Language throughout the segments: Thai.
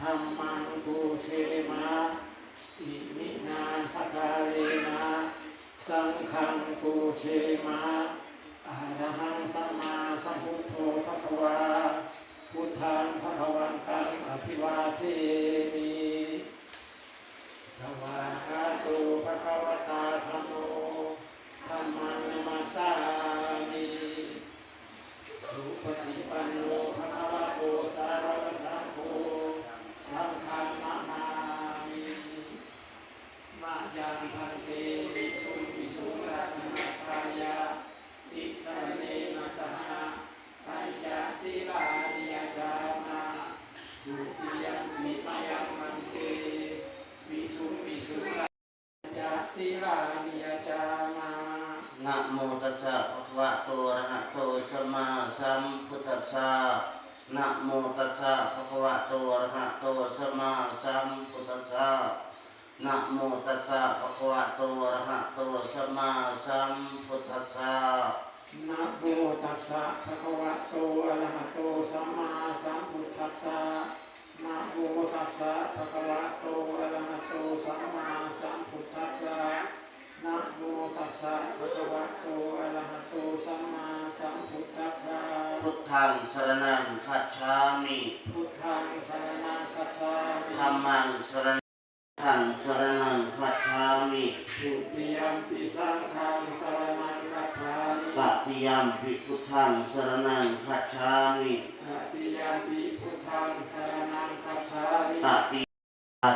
ธรรมังปูเชมาอิมินาสกาเลนะสังฆังปูเชมาอะระหังสัมมาสัมพุทโธภะคะวาพุทธังภะคะวันตังอภิวาเทมิ สวากขาโตภะคะวตาธัมโมธัมมังนัมสสามิสุปฏิปันโนภะคะวะโตสาวกสังโฆสังฆังนะมามิมายังพันเตวิสุงวิสุงรัตนาทายาติสรเนนะสหปัญจศีลานิยจามาสุติยัมมิมายังมันเต วิสุงวิสุงรั จาศีลามิยจามานะโมตัสสะภะคะวะโตอะระหะโตสัมมาสัมพุทธัสสะนะโมตัสสะภะคะวะโตอะระหะโตสัมมาสัมพุทธัสสะนะโมตัสสะภะคะวะโตอะระหะโตสัมมาสัมพุทธัสสะนะโมตัสสะภะคะวะโตอะระหะโตสัมมาสัมพุทธัสสะนะโมตัสสะภะคะวะโตอะระหะโตสัมมาสัมพุทธัสสะ นะโมตัสสะภะคะวะโตอะระหะโตสัมมาสัมพุทธัสสะพุทธังสรณังคัจฉามิพุทธังสรณังคัจฉามิธัมมังสรณังสรณังคัจฉามิทุติยมปิสังฆังสรณังคัจฉามิตติยัมปิพุทธังสรณังคัจฉามิตติยมปิพุทธังสรณังคัจฉามิตติปา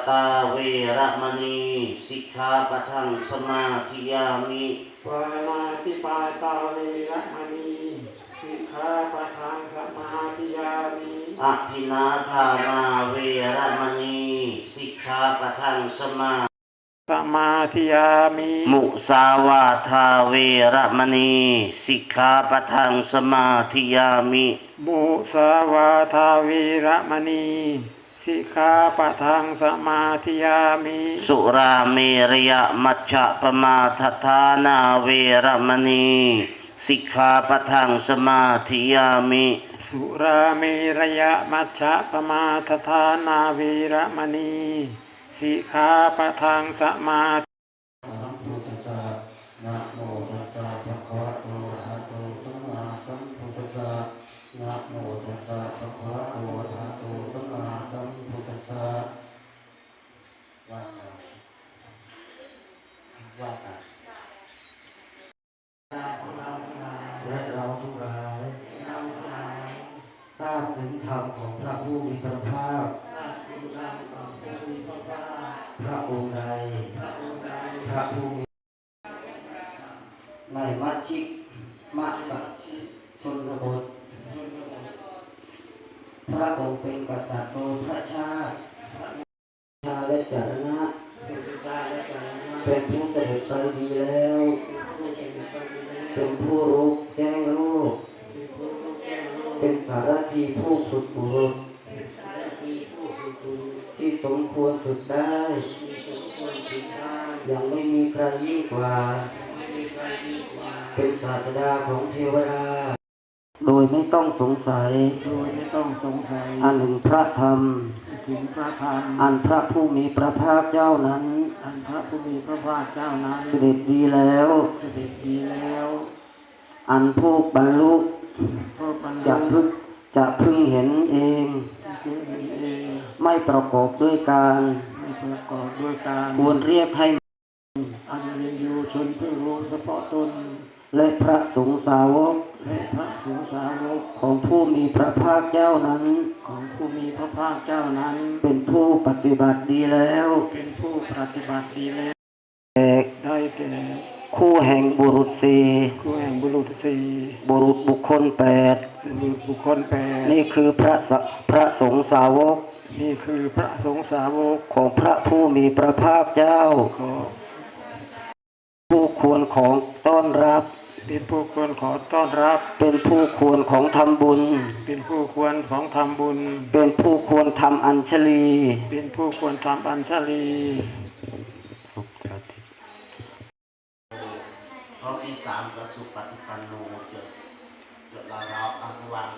ตาเวระมณีสิกขาปะทังสมาธิยามิปานาติปาตาเวระมณีสิกขาปะทังสมาธิยามิอะทินาทานาเวระมณีสิกขาปะทังสมาสมาธิยามิมุสาวาทาเวระมณีสิกขาปะทังสมาธิยามิมุสาวาทาเวระมณี สิกขาปะทังสมาธิยามิ สุราเมรยมัชฌะปมาทัฏฐานาเวระมณี สิกขาปะทังสมาธิยามิ สุราเมรยมัชฌะปมาทฐานาเวระมณี สิกขาปะทังสมา และเราทั้งหลายทราบถึงธรรมของพระผู้มีพระภาค พระองค์ใดพระผู้มีในมัชชิกมัชชนบทพระองค์เป็นกษัตริย์โดยพระชาติชาและจารณะเป็นผู้เสด็จไปดีแล้ว เป็นผู้รู้แจ้งโลก เป็นสารทีผู้สุดบุรุษที่สมควรสุดได้ ยังไม่มีใครยิ่งกว่า เป็นศาสดาของเทวดา โดยไม่ต้องสงสัยโดยไม่ต้องสงสัยอันหนึ่งพระธรรม ถึงพระธรรมอันพระผู้มีพระภาคเจ้านั้น อันพระผู้มีพระภาคเจ้านั้นเสด็จดีแล้วเสด็จดีแล้ว อันผู้บรรลุพระปัญจะญาพึงจะพึงเห็นเองคือเห็นเอง ไม่ประกอบด้วยการไม่ประกอบด้วยการควรเรียกให้อันมีอยู่ชนเพื่อรู้เฉพาะตนและพระสงฆ์สาวก และพระสงฆ์สาวกของผู้มีพระภาคเจ้านั้น ของผู้มีพระภาคเจ้านั้น เป็นผู้ปฏิบัติดีแล้ว เป็นผู้ปฏิบัติดีแล้วแก่ได้แก่คู่แห่งบุรุษสี่ครูแห่งบุรุษสี่บุรุษบุคคลแปดบุรุษบุคคลแปดนี่คือพระสพระสงฆ์สาวก นี่คือพระสงฆ์สาวกของพระผู้มีพระภาคเจ้าขอผู้ควรของต้อนรับ เป็นผู้ควรขอต้อนรับ เป็นผู้ควรของทำบุญ เป็นผู้ควรของทำบุญ เป็นผู้ควรทำอัญชลี เป็นผู้ควรทำอัญชลีข้อที่สามกสุปฏิปันโนจดจดลาราอังวัง